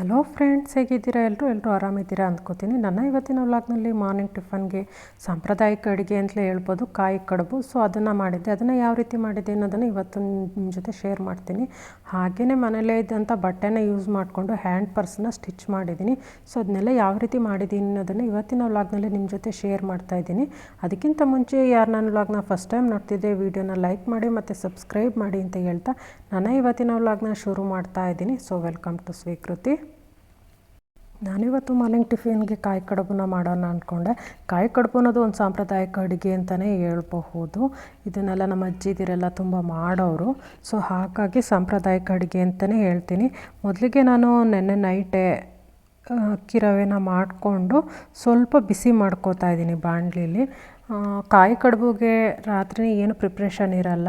Hello friends, ಹೇಗಿದ್ದೀರಾ? ಎಲ್ಲರೂ ಎಲ್ಲರೂ ಆರಾಮಿದ್ದೀರಾ ಅಂದ್ಕೋತೀನಿ. ನನ್ನ ಇವತ್ತಿನ ವ್ಲಾಗ್ನಲ್ಲಿ ಮಾರ್ನಿಂಗ್ ಟಿಫನ್ಗೆ ಸಾಂಪ್ರದಾಯಿಕ ಅಡುಗೆ ಅಂತಲೇ ಹೇಳ್ಬೋದು, ಕಾಯಿ ಕಡುಬು. ಸೊ ಅದನ್ನು ಮಾಡಿದ್ದೆ. ಅದನ್ನು ಯಾವ ರೀತಿ ಮಾಡಿದ್ದೆ ಅನ್ನೋದನ್ನು ಇವತ್ತು ನಿಮ್ಮ ಜೊತೆ ಶೇರ್ ಮಾಡ್ತೀನಿ. ಹಾಗೆಯೇ ಮನೇಲೇ ಇದ್ದಂಥ ಬಟ್ಟೆನ ಯೂಸ್ ಮಾಡಿಕೊಂಡು ಹ್ಯಾಂಡ್ ಪರ್ಸ್ನ ಸ್ಟಿಚ್ ಮಾಡಿದ್ದೀನಿ. ಸೊ ಅದನ್ನೆಲ್ಲ ಯಾವ ರೀತಿ ಮಾಡಿದ್ದೀನಿ ಅನ್ನೋದನ್ನು ಇವತ್ತಿನ ವ್ಲಾಗ್ನಲ್ಲಿ ನಿಮ್ಮ ಜೊತೆ ಶೇರ್ ಮಾಡ್ತಾ ಇದ್ದೀನಿ. ಅದಕ್ಕಿಂತ ಮುಂಚೆ ಯಾರು ನನ್ನ ವ್ಲಾಗ್ನ ಫಸ್ಟ್ ಟೈಮ್ ನೋಡ್ತಿದ್ದೆ, ವೀಡಿಯೋನ ಲೈಕ್ ಮಾಡಿ ಮತ್ತು ಸಬ್ಸ್ಕ್ರೈಬ್ ಮಾಡಿ ಅಂತ ಹೇಳ್ತಾ ನಾನು ಇವತ್ತಿನ ವ್ಲಾಗ್ನ ಶುರು ಮಾಡ್ತಾ ಇದ್ದೀನಿ. ಸೊ ವೆಲ್ಕಮ್ ಟು ಸ್ವೀಕೃತಿ ನಾನಿವತ್ತು ಮಾರ್ನಿಂಗ್ ಟಿಫಿನ್ಗೆ ಕಾಯಿ ಕಡುಬನ್ನ ಮಾಡೋಣ ಅಂದ್ಕೊಂಡೆ. ಕಾಯಿ ಕಡುಬು ಅನ್ನೋದು ಒಂದು ಸಾಂಪ್ರದಾಯಿಕ ಅಡುಗೆ ಅಂತಲೇ ಹೇಳ್ಬಹುದು. ಇದನ್ನೆಲ್ಲ ನಮ್ಮ ಅಜ್ಜಿದಿರೆಲ್ಲ ತುಂಬ ಮಾಡೋರು. ಸೊ ಹಾಗಾಗಿ ಸಾಂಪ್ರದಾಯಿಕ ಅಡುಗೆ ಅಂತಲೇ ಹೇಳ್ತೀನಿ. ಮೊದಲಿಗೆ ನಾನು ನೆನ್ನೆ ನೈಟೇ ಅಕ್ಕಿ ರವೆನ ಮಾಡಿಕೊಂಡು ಸ್ವಲ್ಪ ಬಿಸಿ ಮಾಡ್ಕೋತಾ ಇದ್ದೀನಿ ಬಾಣಲೀಲಿ. ಕಾಯಿ ಕಡುಬುಗೆ ರಾತ್ರಿ ಏನು ಪ್ರಿಪ್ರೇಷನ್ ಇರಲ್ಲ.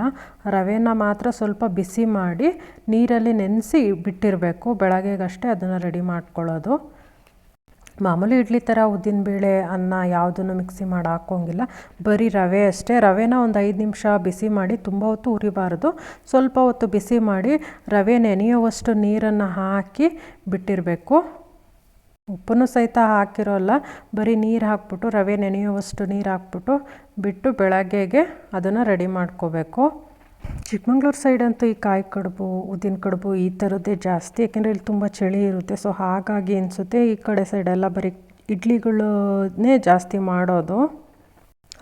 ರವೆನ ಮಾತ್ರ ಸ್ವಲ್ಪ ಬಿಸಿ ಮಾಡಿ ನೀರಲ್ಲಿ ನೆನೆಸಿ ಬಿಟ್ಟಿರಬೇಕು. ಬೆಳಗ್ಗೆಗಷ್ಟೇ ಅದನ್ನು ರೆಡಿ ಮಾಡ್ಕೊಳ್ಳೋದು. ಮಾಮೂಲಿ ಇಡ್ಲಿ ಥರ ಉದ್ದಿನಬೇಳೆ ಅನ್ನ ಯಾವುದನ್ನು ಮಿಕ್ಸಿ ಮಾಡಿ ಹಾಕೋಂಗಿಲ್ಲ ಬರೀ ರವೆ ಅಷ್ಟೇ. ರವೆನ ಒಂದು ಐದು ನಿಮಿಷ ಬಿಸಿ ಮಾಡಿ ತುಂಬ ಹೊತ್ತು ಉರಿಬಾರ್ದು ಸ್ವಲ್ಪ ಹೊತ್ತು ಬಿಸಿ ಮಾಡಿ ರವೆ ನೆನೆಯುವಷ್ಟು ನೀರನ್ನು ಹಾಕಿ ಬಿಟ್ಟಿರಬೇಕು. ಉಪ್ಪನ್ನು ಸಹಿತ ಹಾಕಿರೋಲ್ಲ ಬರೀ ನೀರು ಹಾಕ್ಬಿಟ್ಟು, ರವೆ ನೆನೆಯುವಷ್ಟು ನೀರು ಹಾಕ್ಬಿಟ್ಟು ಬಿಟ್ಟು ಬೆಳಗ್ಗೆಗೆ ಅದನ್ನು ರೆಡಿ ಮಾಡ್ಕೋಬೇಕು. ಚಿಕ್ಕಮಂಗ್ಳೂರು ಸೈಡ್ ಅಂತೂ ಈ ಕಾಯಿ ಕಡುಬು, ಉದ್ದಿನ ಕಡುಬು ಈ ಥರದ್ದೇ ಜಾಸ್ತಿ. ಯಾಕೆಂದರೆ ಇಲ್ಲಿ ತುಂಬ ಚಳಿ ಇರುತ್ತೆ. ಸೊ ಹಾಗಾಗಿ ಅನಿಸುತ್ತೆ ಈ ಕಡೆ ಸೈಡೆಲ್ಲ ಬರೀ ಇಡ್ಲಿಗಳನ್ನೇ ಜಾಸ್ತಿ ಮಾಡೋದು.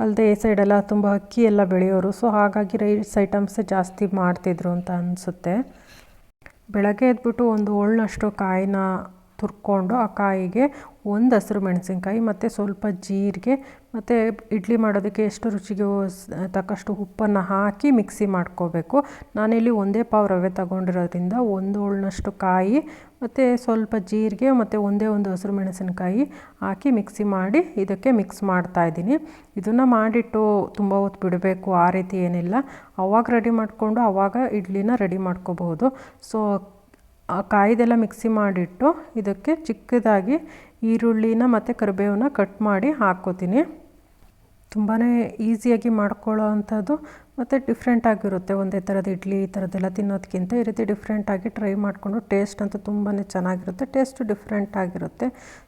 ಅಲ್ಲದೆ ಈ ಸೈಡೆಲ್ಲ ತುಂಬ ಅಕ್ಕಿ ಎಲ್ಲ ಬೆಳೆಯೋರು. ಸೊ ಹಾಗಾಗಿ ರೈಸ್ ಐಟಮ್ಸೇ ಜಾಸ್ತಿ ಮಾಡ್ತಿದ್ರು ಅಂತ ಅನಿಸುತ್ತೆ. ಬೆಳಗ್ಗೆ ಎದ್ಬಿಟ್ಟು ಒಂದು ಒಳ್ಳಷ್ಟು ಕಾಯಿನ ತುರ್ಕೊಂಡು ಆ ಕಾಯಿಗೆ ಒಂದು ಹಸಿರು ಮೆಣಸಿನ್ಕಾಯಿ ಮತ್ತು ಸ್ವಲ್ಪ ಜೀರಿಗೆ ಮತ್ತು ಇಡ್ಲಿ ಮಾಡೋದಕ್ಕೆ ಎಷ್ಟು ರುಚಿಗೆ ತಕ್ಕಷ್ಟು ಉಪ್ಪನ್ನು ಹಾಕಿ ಮಿಕ್ಸಿ ಮಾಡ್ಕೋಬೇಕು. ನಾನಿಲ್ಲಿ ಒಂದೇ ಪಾವು ರವೆ ತಗೊಂಡಿರೋದ್ರಿಂದ ಒಂದು ಉಳ್ಳನಷ್ಟು ಕಾಯಿ ಮತ್ತು ಸ್ವಲ್ಪ ಜೀರಿಗೆ ಮತ್ತು ಒಂದೇ ಒಂದು ಹಸಿರು ಮೆಣಸಿನಕಾಯಿ ಹಾಕಿ ಮಿಕ್ಸಿ ಮಾಡಿ ಇದಕ್ಕೆ ಮಿಕ್ಸ್ ಮಾಡ್ತಾ ಇದ್ದೀನಿ. ಇದನ್ನು ಮಾಡಿಟ್ಟು ತುಂಬ ಹೊತ್ತು ಬಿಡಬೇಕು, ಆ ರೀತಿ ಏನಿಲ್ಲ. ಅವಾಗ ರೆಡಿ ಮಾಡಿಕೊಂಡು ಅವಾಗ ಇಡ್ಲಿನ ರೆಡಿ ಮಾಡ್ಕೋಬಹುದು. ಸೊ ಕಾಯ್ದೆಲ್ಲ ಮಿಕ್ಸಿ ಮಾಡಿಟ್ಟು ಇದಕ್ಕೆ ಚಿಕ್ಕದಾಗಿ ಈರುಳ್ಳಿನ ಮತ್ತು ಕರಿಬೇವನ್ನ ಕಟ್ ಮಾಡಿ ಹಾಕ್ಕೋತೀನಿ ತುಂಬಾ ಈಸಿಯಾಗಿ ಮಾಡ್ಕೊಳ್ಳೋ ಅಂಥದ್ದು ಮತ್ತು ಡಿಫ್ರೆಂಟಾಗಿರುತ್ತೆ ಒಂದೇ ಥರದ ಇಡ್ಲಿ, ಈ ಥರದ್ದೆಲ್ಲ ತಿನ್ನೋದಕ್ಕಿಂತ ಈ ರೀತಿ ಡಿಫ್ರೆಂಟಾಗಿ ಟ್ರೈ ಮಾಡಿಕೊಂಡು ಟೇಸ್ಟ್ ಅಂತೂ ತುಂಬಾ ಚೆನ್ನಾಗಿರುತ್ತೆ. ಟೇಸ್ಟು ಡಿಫ್ರೆಂಟಾಗಿರುತ್ತೆ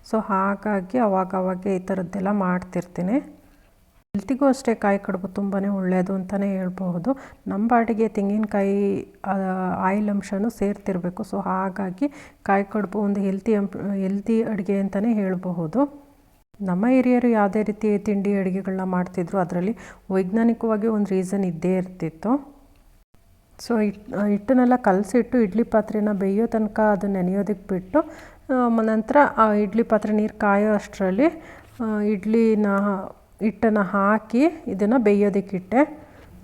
ಸೊ ಹಾಗಾಗಿ ಅವಾಗವಾಗೆ ಅವಾಗ ಈ ಥರದ್ದೆಲ್ಲ ಮಾಡ್ತಿರ್ತೀನಿ. ಹೆಲ್ತಿಗೂ ಅಷ್ಟೇ ಕಾಯಿ ಕಡುಬು ತುಂಬಾ ಒಳ್ಳೆಯದು ಅಂತಲೇ ಹೇಳ್ಬಹುದು. ನಮ್ಮ ಬಾಡಿಗೆ ತೆಂಗಿನಕಾಯಿ ಆಯಿಲ್ ಅಂಶನೂ ಸೇರ್ತಿರಬೇಕು. ಸೊ ಹಾಗಾಗಿ ಕಾಯಿ ಕಡುಬು ಒಂದು ಹೆಲ್ತಿ ಅಂಪ್ ಹೆಲ್ತಿ ಅಡುಗೆ ಅಂತಲೇ ಹೇಳಬಹುದು. ನಮ್ಮ ಹಿರಿಯರು ಯಾವುದೇ ರೀತಿ ತಿಂಡಿ ಅಡುಗೆಗಳನ್ನ ಮಾಡ್ತಿದ್ರು, ಅದರಲ್ಲಿ ವೈಜ್ಞಾನಿಕವಾಗಿ ಒಂದು ರೀಸನ್ ಇದ್ದೇ ಇರ್ತಿತ್ತು. ಸೊ ಹಿಟ್ ಹಿಟ್ಟನ್ನೆಲ್ಲ ಕಲಸಿಟ್ಟು ಇಡ್ಲಿ ಪಾತ್ರೆನ ಬೇಯೋ ತನಕ ಅದು ನೆನೆಯೋದಕ್ಕೆ ಬಿಟ್ಟು ನಂತರ ಆ ಇಡ್ಲಿ ಪಾತ್ರೆ ನೀರು ಕಾಯೋ ಅಷ್ಟರಲ್ಲಿ ಇಡ್ಲಿನ ಹಿಟ್ಟನ್ನು ಹಾಕಿ ಇದನ್ನು ಬೇಯೋದಕ್ಕಿಟ್ಟೆ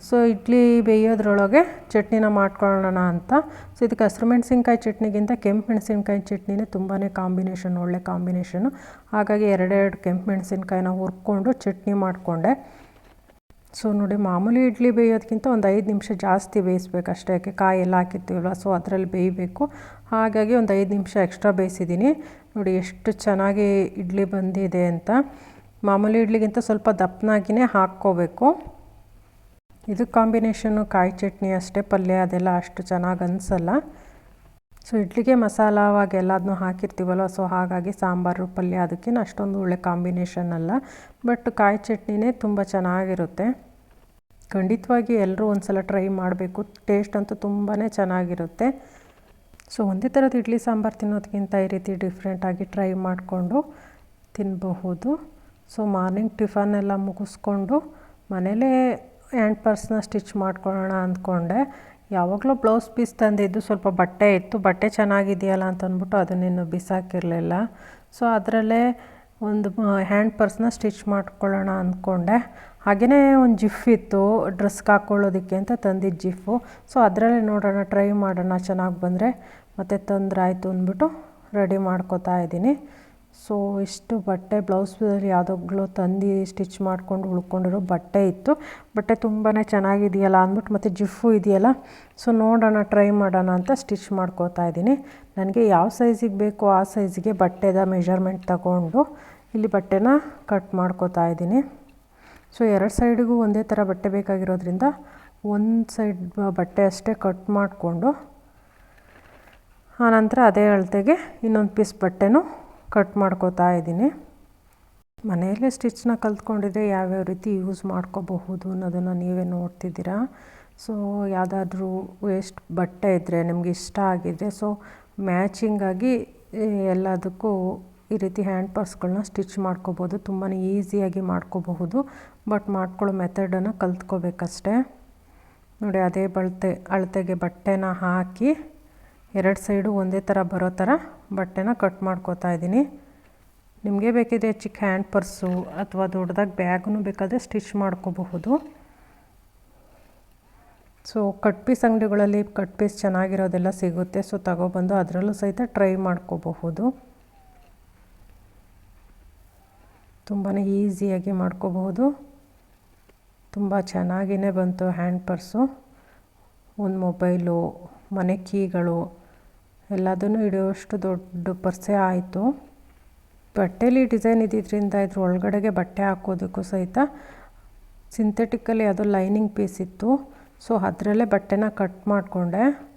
ಸೊ ಇಡ್ಲಿ ಬೇಯೋದ್ರೊಳಗೆ ಚಟ್ನಿನ ಮಾಡ್ಕೊಳ್ಳೋಣ ಅಂತ. ಸೊ ಇದಕ್ಕೆ ಹಸಿರು ಮೆಣಸಿನ್ಕಾಯಿ ಚಟ್ನಿಗಿಂತ ಕೆಂಪು ಮೆಣಸಿನ್ಕಾಯಿ ಚಟ್ನಿನೇ ತುಂಬಾ ಕಾಂಬಿನೇಷನ್, ಒಳ್ಳೆ ಕಾಂಬಿನೇಷನು. ಹಾಗಾಗಿ ಎರಡೆರಡು ಕೆಂಪು ಮೆಣಸಿನ್ಕಾಯಿನ ಹುರ್ಕೊಂಡು ಚಟ್ನಿ ಮಾಡಿಕೊಂಡೆ. ಸೊ ನೋಡಿ, ಮಾಮೂಲಿ ಇಡ್ಲಿ ಬೇಯೋದಕ್ಕಿಂತ ಒಂದು ಐದು ನಿಮಿಷ ಜಾಸ್ತಿ ಬೇಯಿಸ್ಬೇಕು ಅಷ್ಟೇ ಯಾಕೆ ಕಾಯಿ ಎಲ್ಲ ಹಾಕಿರ್ತೀವಲ್ಲ ಸೊ ಅದರಲ್ಲಿ ಬೇಯಬೇಕು. ಹಾಗಾಗಿ ಒಂದು ಐದು ನಿಮಿಷ ಎಕ್ಸ್ಟ್ರಾ ಬೇಯಿಸಿದ್ದೀನಿ. ನೋಡಿ, ಎಷ್ಟು ಚೆನ್ನಾಗಿ ಇಡ್ಲಿ ಬಂದಿದೆ ಅಂತ. ಮಾಮೂಲಿ ಇಡ್ಲಿಗಿಂತ ಸ್ವಲ್ಪ ದಪ್ಪನಾಗಿಯೇ ಹಾಕ್ಕೋಬೇಕು. ಇದು ಕಾಂಬಿನೇಷನ್ನು ಕಾಯಿ ಚಟ್ನಿ ಅಷ್ಟೇ, ಪಲ್ಯ ಅದೆಲ್ಲ ಅಷ್ಟು ಚೆನ್ನಾಗಿ ಅನಿಸಲ್ಲ. ಸೊ, ಇಡ್ಲಿಗೆ ಮಸಾಲವಾಗೆಲ್ಲದನ್ನೂ ಹಾಕಿರ್ತೀವಲ್ಲ ಸೊ ಹಾಗಾಗಿ ಸಾಂಬಾರು, ಪಲ್ಯ ಅದಕ್ಕೇನು ಅಷ್ಟೊಂದು ಒಳ್ಳೆ ಕಾಂಬಿನೇಷನ್ ಅಲ್ಲ. ಬಟ್ ಕಾಯಿ ಚಟ್ನಿನೇ ತುಂಬ ಚೆನ್ನಾಗಿರುತ್ತೆ. ಖಂಡಿತವಾಗಿ ಎಲ್ಲರೂ ಒಂದು ಸಲ ಟ್ರೈ ಮಾಡಬೇಕು, ಟೇಸ್ಟ್ ಅಂತೂ ತುಂಬಾ ಚೆನ್ನಾಗಿರುತ್ತೆ. ಸೊ, ಒಂದೇ ಥರದ ಇಡ್ಲಿ ಸಾಂಬಾರು ತಿನ್ನೋದಕ್ಕಿಂತ ಈ ರೀತಿ ಡಿಫ್ರೆಂಟಾಗಿ ಟ್ರೈ ಮಾಡಿಕೊಂಡು ತಿನ್ನಬಹುದು ಸೊ ಮಾರ್ನಿಂಗ್ ಟಿಫನ್ ಎಲ್ಲ ಮುಗಿಸ್ಕೊಂಡು ಮನೇಲೇ ಹ್ಯಾಂಡ್ ಪರ್ಸ್ನ ಸ್ಟಿಚ್ ಮಾಡ್ಕೊಳ್ಳೋಣ ಅಂದ್ಕೊಂಡೆ. ಯಾವಾಗಲೂ ಬ್ಲೌಸ್ ಪೀಸ್ ತಂದಿದ್ದು ಸ್ವಲ್ಪ ಬಟ್ಟೆ ಇತ್ತು. ಬಟ್ಟೆ ಚೆನ್ನಾಗಿದೆಯಲ್ಲ ಅಂತ ಅಂದ್ಬಿಟ್ಟು ಅದನ್ನೇನು ಬಿಸಾಕಿರಲಿಲ್ಲ. ಸೊ ಅದರಲ್ಲೇ ಒಂದು ಹ್ಯಾಂಡ್ ಪರ್ಸ್ನ ಸ್ಟಿಚ್ ಮಾಡ್ಕೊಳ್ಳೋಣ ಅಂದ್ಕೊಂಡೆ. ಹಾಗೆಯೇ ಒಂದು ಜಿಫ್ ಇತ್ತು ಡ್ರೆಸ್ಗೆ ಹಾಕ್ಕೊಳ್ಳೋದಕ್ಕೆ ಅಂತ ತಂದಿದ್ದು ಜಿಫು ಸೊ ಅದರಲ್ಲೇ ನೋಡೋಣ ಟ್ರೈ ಮಾಡೋಣ ಚೆನ್ನಾಗಿ ಬಂದರೆ. ಮತ್ತು ತಂದ್ರಾಯಿತು ಅಂದ್ಬಿಟ್ಟು ರೆಡಿ ಮಾಡ್ಕೋತಾ ಇದ್ದೀನಿ. ಸೊ ಇಷ್ಟು ಬಟ್ಟೆ, ಬ್ಲೌಸ್ ಯಾವುದೋ ತಂದು ಸ್ಟಿಚ್ ಮಾಡ್ಕೊಂಡು ಉಳ್ಕೊಂಡಿರೋ ಬಟ್ಟೆ ಇತ್ತು. ಬಟ್ಟೆ ತುಂಬಾ ಚೆನ್ನಾಗಿದೆಯಲ್ಲ ಅಂದ್ಬಿಟ್ಟು ಮತ್ತು ಜಿಫು ಇದೆಯಲ್ಲ, ಸೊ ನೋಡೋಣ ಟ್ರೈ ಮಾಡೋಣ ಅಂತ ಸ್ಟಿಚ್ ಮಾಡ್ಕೋತಾ ಇದ್ದೀನಿ. ನನಗೆ ಯಾವ ಸೈಜಿಗೆ ಬೇಕೋ ಆ ಸೈಜಿಗೆ ಬಟ್ಟೆದ ಮೆಷರ್ಮೆಂಟ್ ತಗೊಂಡು ಇಲ್ಲಿ ಬಟ್ಟೆನ ಕಟ್ ಮಾಡ್ಕೋತಾ ಇದ್ದೀನಿ. ಸೊ ಎರಡು ಸೈಡಿಗೂ ಒಂದೇ ಥರ ಬಟ್ಟೆ ಬೇಕಾಗಿರೋದ್ರಿಂದ ಒಂದು ಸೈಡ್ ಬಟ್ಟೆ ಅಷ್ಟೇ ಕಟ್ ಮಾಡಿಕೊಂಡು ಆನಂತರ ಅದೇ ಅಳತೆಗೆ ಇನ್ನೊಂದು ಪೀಸ್ ಬಟ್ಟೆನೂ ಕಟ್ ಮಾಡ್ಕೋತಾ ಇದ್ದೀನಿ. ಮನೆಯಲ್ಲೇ ಸ್ಟಿಚ್ನ ಕಲ್ತ್ಕೊಂಡಿದ್ರೆ ಯಾವ್ಯಾವ ರೀತಿ ಯೂಸ್ ಮಾಡ್ಕೋಬಹುದು ಅನ್ನೋದನ್ನು ನೀವೇ ನೋಡ್ತಿದ್ದೀರಾ. ಸೊ, ಯಾವುದಾದ್ರೂ ವೇಸ್ಟ್ ಬಟ್ಟೆ ಇದ್ದರೆ ನಿಮಗೆ ಇಷ್ಟ ಆಗಿದ್ದರೆ ಸೊ ಮ್ಯಾಚಿಂಗಾಗಿ ಎಲ್ಲದಕ್ಕೂ ಈ ರೀತಿ ಹ್ಯಾಂಡ್ ಪರ್ಸ್ಗಳನ್ನ ಸ್ಟಿಚ್ ಮಾಡ್ಕೋಬೋದು ತುಂಬಾ ಈಸಿಯಾಗಿ ಮಾಡ್ಕೋಬಹುದು. ಬಟ್ ಮಾಡ್ಕೊಳ್ಳೋ ಮೆಥಡನ್ನು ಕಲ್ತ್ಕೋಬೇಕಷ್ಟೆ. ನೋಡಿ, ಅದೇ ಬಳ್ತೆ, ಅಳತೆಗೆ ಬಟ್ಟೆನ ಹಾಕಿ ಎರಡು ಸೈಡು ಒಂದೇ ಥರ ಬರೋ ಥರ ಬಟ್ಟೆನ ಕಟ್ ಮಾಡ್ಕೋತಾ ಇದ್ದೀನಿ. ನಿಮಗೆ ಬೇಕಿದ್ರೆ ಚಿಕ್ಕ ಹ್ಯಾಂಡ್ ಪರ್ಸು ಅಥವಾ ದೊಡ್ಡದಾಗಿ ಬ್ಯಾಗೂ ಬೇಕಾದರೆ ಸ್ಟಿಚ್ ಮಾಡ್ಕೋಬಹುದು. ಸೊ, ಕಟ್ ಪೀಸ್ ಅಂಗಡಿಗಳಲ್ಲಿ ಕಟ್ ಪೀಸ್ ಚೆನ್ನಾಗಿರೋದೆಲ್ಲ ಸಿಗುತ್ತೆ. ಸೊ, ತಗೊಬಂದು ಅದರಲ್ಲೂ ಸಹಿತ ಟ್ರೈ ಮಾಡ್ಕೋಬಹುದು. ತುಂಬಾ ಈಸಿಯಾಗಿ ಮಾಡ್ಕೋಬಹುದು. ತುಂಬ ಚೆನ್ನಾಗಿಯೇ ಬಂತು ಹ್ಯಾಂಡ್ ಪರ್ಸು. ಒಂದು ಮೊಬೈಲು ಮನೆ ಕೀಗಳು ಎಲ್ಲದನ್ನು ಇಡುವಷ್ಟು ದೊಡ್ಡ ಪರ್ಸೇ ಆಯಿತು. ಬಟ್ಟೆಲಿ ಡಿಸೈನ್ ಇದ್ದಿದ್ದರಿಂದ ಇದ್ರ ಒಳಗಡೆಗೆ ಬಟ್ಟೆ ಹಾಕೋದಕ್ಕೂ ಸಹಿತ ಸಿಂಥೆಟಿಕಲ್ಲಿ ಅದು ಲೈನಿಂಗ್ ಪೀಸ್ ಇತ್ತು. ಸೊ, ಅದರಲ್ಲೇ ಬಟ್ಟೆನ ಕಟ್ ಮಾಡಿಕೊಂಡೆ.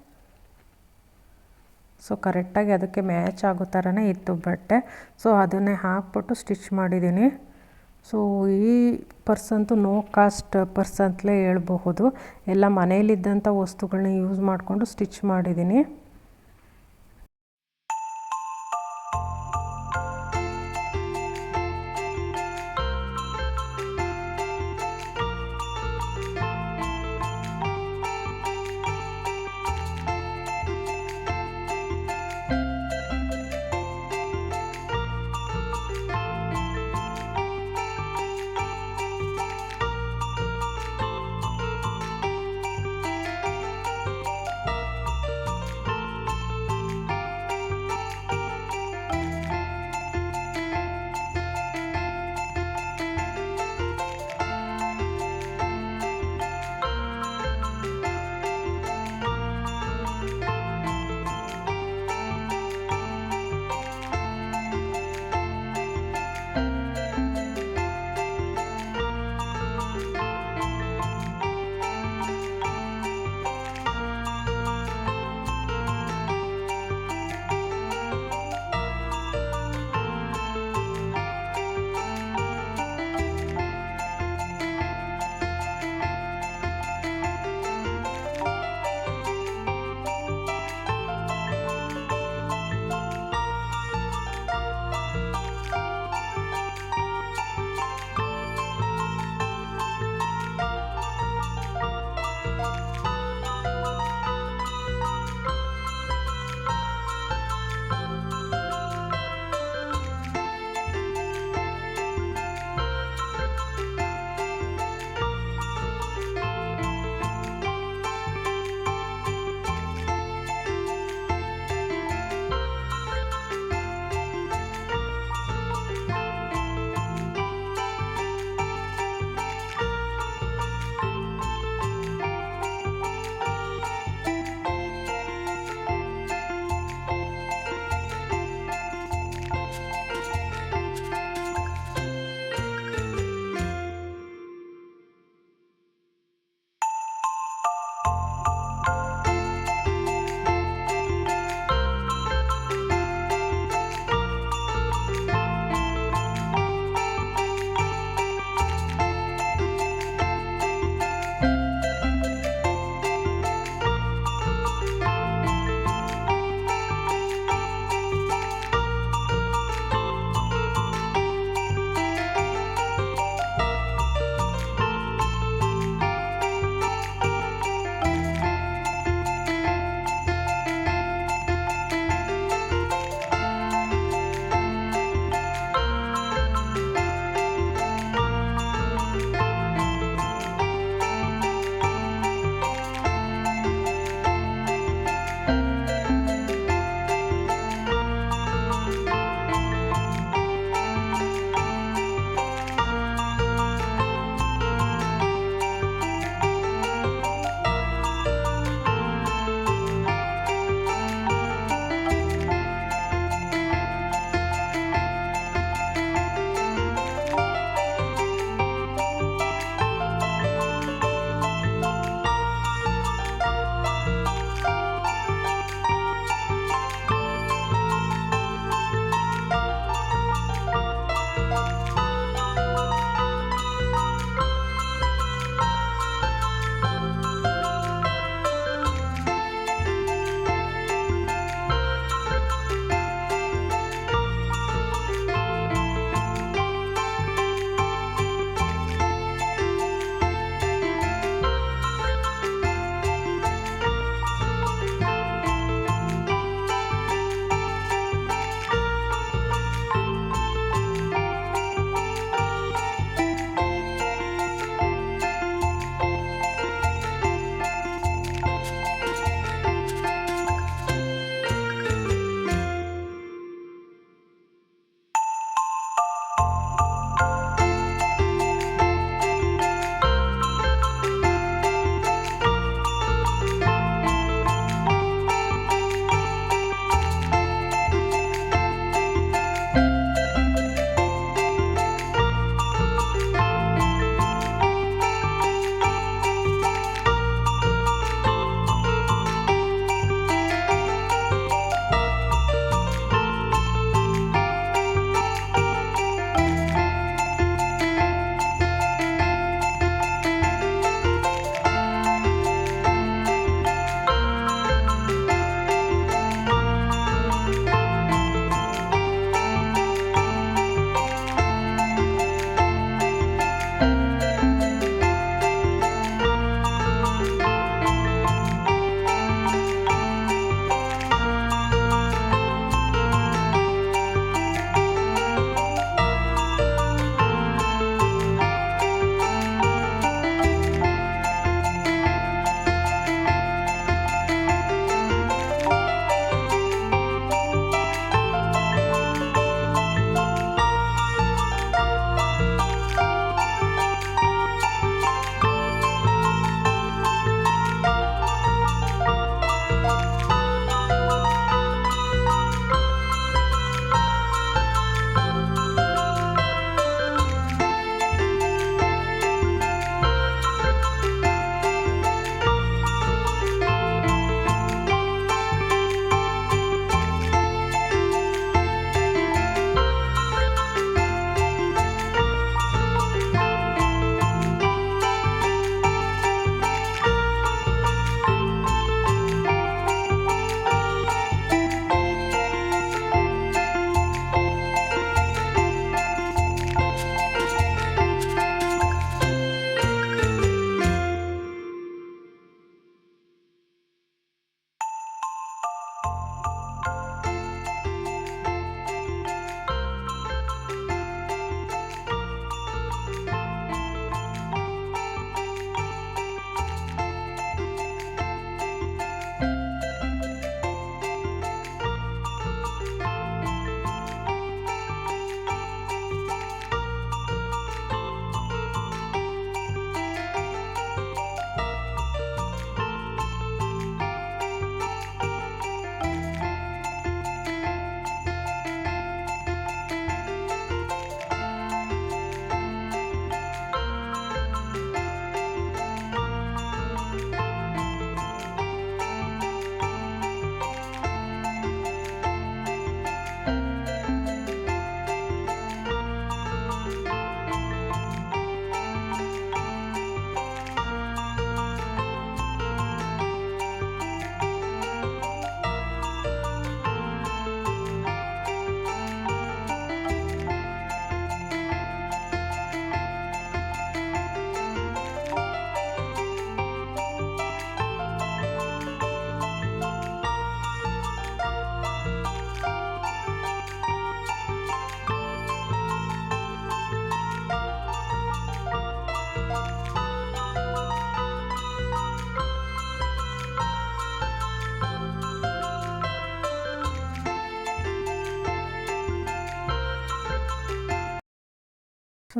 ಸೊ, ಕರೆಕ್ಟಾಗಿ ಅದಕ್ಕೆ ಮ್ಯಾಚ್ ಆಗೋ ಥರನೇ ಇತ್ತು ಬಟ್ಟೆ. ಸೊ, ಅದನ್ನೇ ಹಾಕ್ಬಿಟ್ಟು ಸ್ಟಿಚ್ ಮಾಡಿದ್ದೀನಿ. ಸೊ ಈ ಪರ್ಸಂತು ನೋ ಕಾಸ್ಟ್ ಪರ್ಸ್ ಅಂತಲೇ ಹೇಳ್ಬಹುದು. ಎಲ್ಲ ಮನೆಯಲ್ಲಿದ್ದಂಥ ವಸ್ತುಗಳನ್ನ ಯೂಸ್ ಮಾಡಿಕೊಂಡು ಸ್ಟಿಚ್ ಮಾಡಿದ್ದೀನಿ.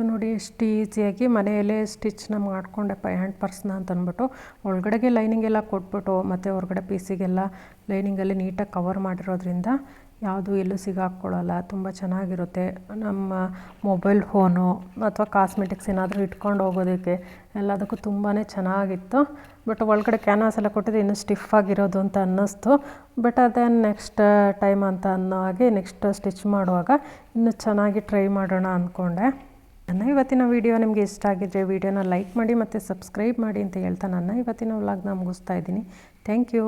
ಸೊ ನೋಡಿ, ಎಷ್ಟು ಈಸಿಯಾಗಿ ಮನೆಯಲ್ಲೇ ಸ್ಟಿಚ್ನ ಮಾಡಿಕೊಂಡೆ ಪೈ ಹ್ಯಾಂಡ್ ಪರ್ಸ್ನ ಅಂತ ಅಂದ್ಬಿಟ್ಟು ಒಳಗಡೆಗೆ ಲೈನಿಂಗ್ ಎಲ್ಲ ಕೊಟ್ಬಿಟ್ಟು, ಮತ್ತು ಹೊರಗಡೆ ಪೀಸಿಗೆಲ್ಲ ಲೈನಿಂಗಲ್ಲಿ ನೀಟಾಗಿ ಕವರ್ ಮಾಡಿರೋದ್ರಿಂದ ಯಾವುದು ಎಲ್ಲೂ ಸಿಗಾಕ್ಕೊಳ್ಳಲ್ಲ. ತುಂಬ ಚೆನ್ನಾಗಿರುತ್ತೆ. ನಮ್ಮ ಮೊಬೈಲ್ ಫೋನು ಅಥವಾ ಕಾಸ್ಮೆಟಿಕ್ಸ್ ಏನಾದರೂ ಇಟ್ಕೊಂಡು ಹೋಗೋದಕ್ಕೆ ಎಲ್ಲದಕ್ಕೂ ತುಂಬಾ ಚೆನ್ನಾಗಿತ್ತು. ಬಟ್ ಒಳಗಡೆ ಕ್ಯಾನ್ವಾಸ್ ಎಲ್ಲ ಕೊಟ್ಟಿದ್ದು ಇನ್ನೂ ಸ್ಟಿಫ್ ಆಗಿರೋದು ಅಂತ ಅನ್ನಿಸ್ತು. ಬಟ್ ದೆನ್ ನೆಕ್ಸ್ಟ್ ಟೈಮ್ ಅಂತ ಅನ್ನೋ ಹಾಗೆ ನೆಕ್ಸ್ಟ್ ಸ್ಟಿಚ್ ಮಾಡುವಾಗ ಇನ್ನೂ ಚೆನ್ನಾಗಿ ಟ್ರೈ ಮಾಡೋಣ ಅಂದ್ಕೊಂಡೆ ನನ್ನ ಇವತ್ತಿನ ವಿಡಿಯೋ ನಿಮಗೆ ಇಷ್ಟ ಆಗಿದ್ದರೆ ವಿಡಿಯೋನ ಲೈಕ್ ಮಾಡಿ ಮತ್ತು ಸಬ್ಸ್ಕ್ರೈಬ್ ಮಾಡಿ ಅಂತ ಹೇಳ್ತಾ ನನ್ನ ಇವತ್ತಿನ ವ್ಲಾಗ್ನ ಮುಗಿಸ್ತಾ ಇದ್ದೀನಿ. Thank you